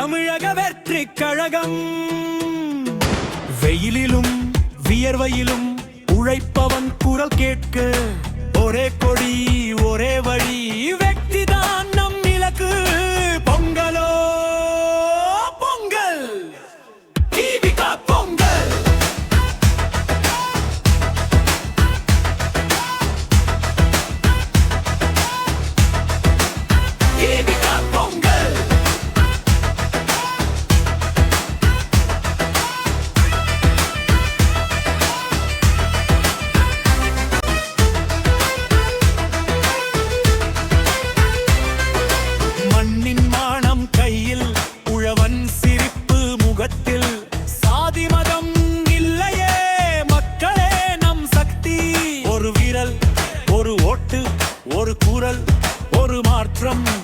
தமிழக வெற்றி கழகம். வெயிலிலும் வியர்வையிலும் உழைப்பவன் குரல் கேட்க ஒரே from